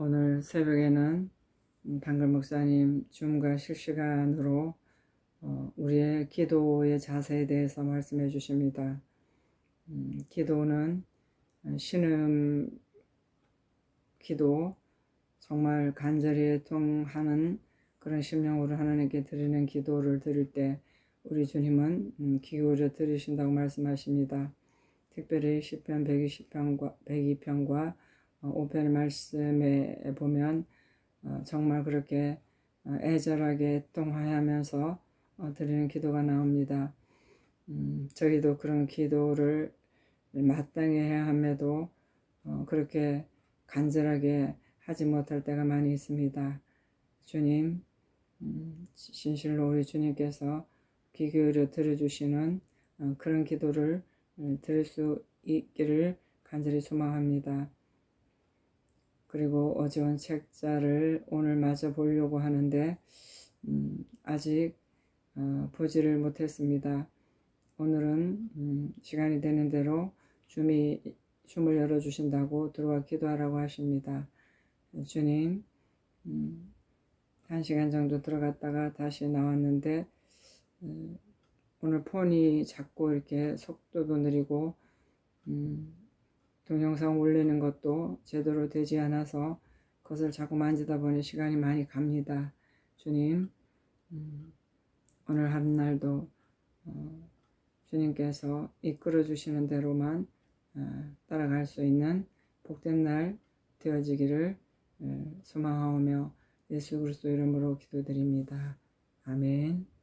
오늘 새벽에는 음, 당글 목사님 줌과 실시간으로 어, 우리의 기도의 자세에 대해서 말씀해 주십니다. 음, 기도는 신음 기도, 정말 간절히 애통하는 그런 심령으로 하나님께 드리는 기도를 드릴 때 우리 주님은 음, 기울여 들으신다고 말씀하십니다. 특별히 시편 120편과 102편과 5편 말씀에 보면 어, 정말 그렇게 어, 애절하게 애통하면서 어, 드리는 기도가 나옵니다. 음, 저희도 그런 기도를 마땅히 해야 함에도 그렇게 간절하게 하지 못할 때가 많이 있습니다. 주님, 음, 진실로 우리 주님께서 귀 기울여 들어주시는 그런 기도를 들을 수 있기를 간절히 소망합니다. 그리고 어제 온 책자를 오늘 마저 보려고 하는데 음, 아직 어, 보지를 못했습니다. 오늘은 음, 시간이 되는 대로 줌이 줌을 열어주신다고 들어와 기도하라고 하십니다. 주님, 음, 한 시간 정도 들어갔다가 다시 나왔는데 음, 오늘 폰이 자꾸 이렇게 속도도 느리고 음, 동영상 올리는 것도 제대로 되지 않아서 그것을 자꾸 만지다 보니 시간이 많이 갑니다. 주님, 음, 오늘 하는 날도 어, 주님께서 이끌어 주시는 대로만 어, 따라갈 수 있는 복된 날 되어지기를 어, 소망하오며 예수 그리스도 이름으로 기도드립니다. 아멘.